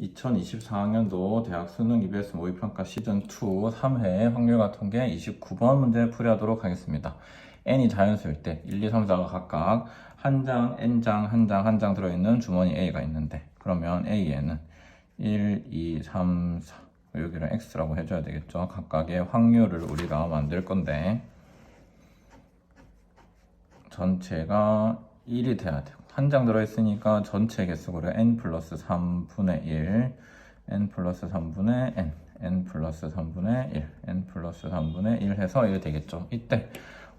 2024학년도 대학 수능 EBS 모의평가 시즌2 3회 확률과 통계 29번 문제 풀이하도록 하겠습니다. n이 자연수일 때 1, 2, 3, 4가 각각 한 장, n장, 한 장, 한 장 들어있는 주머니 A가 있는데 그러면 A에는 1, 2, 3, 4 여기를 X라고 해줘야 되겠죠. 각각의 확률을 우리가 만들 건데 전체가 1이 돼야 되고 한 장 들어있으니까 전체 개수고를 n 플러스 3분의 1 n 플러스 3분의 n n 플러스 3분의 1 n 플러스 3분의 1 해서 이게 되겠죠. 이때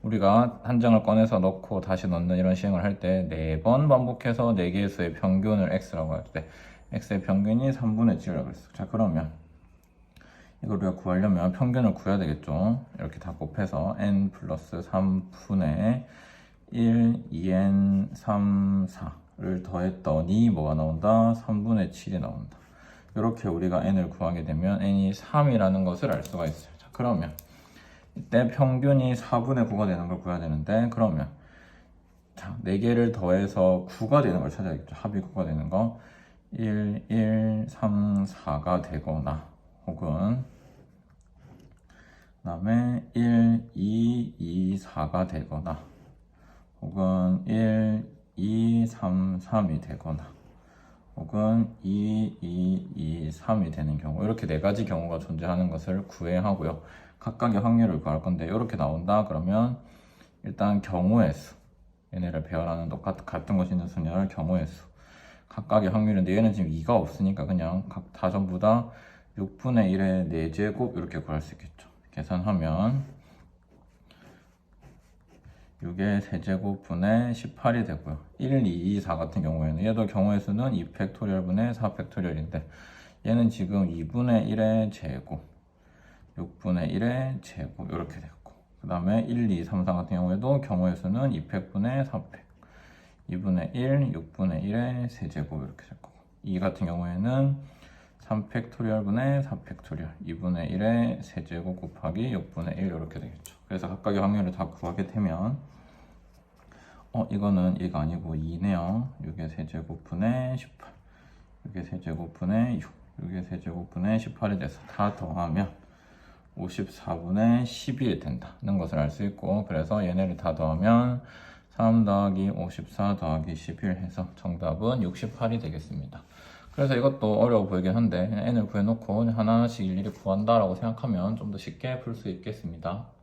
우리가 한 장을 꺼내서 넣고 다시 넣는 이런 시행을 할 때 네 번 반복해서 네 개의 수의 평균을 x라고 할 때 x의 평균이 3분의 7이라고 그랬어 자 그러면 이걸 우리가 구하려면 평균을 구해야 되겠죠. 이렇게 다 곱해서 n 플러스 3분의 1, 2n, 3, 4를 더했더니 뭐가 나온다? 3분의 7이 나온다. 이렇게 우리가 n을 구하게 되면 n이 3이라는 것을 알 수가 있어요. 자, 그러면 이때 평균이 4분의 9가 되는 걸 구해야 되는데 그러면 자, 4개를 더해서 9가 되는 걸 찾아야겠죠. 합이 9가 되는 거 1, 1, 3, 4가 되거나 혹은 그 다음에 1, 2, 2, 4가 되거나 혹은 1, 2, 3, 3이 되거나 혹은 2, 2, 2, 3이 되는 경우 이렇게 네 가지 경우가 존재하는 것을 구해야 하고요. 각각의 확률을 구할 건데 이렇게 나온다 그러면 일단 경우의 수 얘네를 배열하는 똑같 같은 것이 있는 순열 경우의 수 각각의 확률인데 얘는 지금 2가 없으니까 그냥 각 다 전부 다 6분의 1의 4제곱 이렇게 구할 수 있겠죠. 계산하면 6의 세제곱분의 18이 되고요. 1, 2, 2, 4 같은 경우에는 얘도 경우의 수는 2팩토리얼분의 4팩토리얼인데 얘는 지금 2분의 1의 제곱, 6분의 1의 제곱 이렇게 됐고 그 다음에 1, 2, 3, 4 같은 경우에도 경우의 수는 2팩분의 4팩, 2분의 1, 6분의 1의 세제곱 이렇게 됐고 2 같은 경우에는 3팩토리얼분의 4팩토리얼 2분의 1의 세제곱 곱하기 6분의 1 이렇게 되겠죠. 그래서 각각의 확률을 다 구하게 되면 어 이거는 얘가 아니고 2네요. 6의 세제곱분의 18 6의 세제곱분의 6 6의 세제곱분의 18이 돼서 다 더하면 54분의 11이 된다는 것을 알 수 있고 그래서 얘네를 다 더하면 3 더하기 54 더하기 11 해서 정답은 68이 되겠습니다. 그래서 이것도 어려워 보이긴 한데 n을 구해놓고 하나씩 일일이 구한다라고 생각하면 좀 더 쉽게 풀 수 있겠습니다.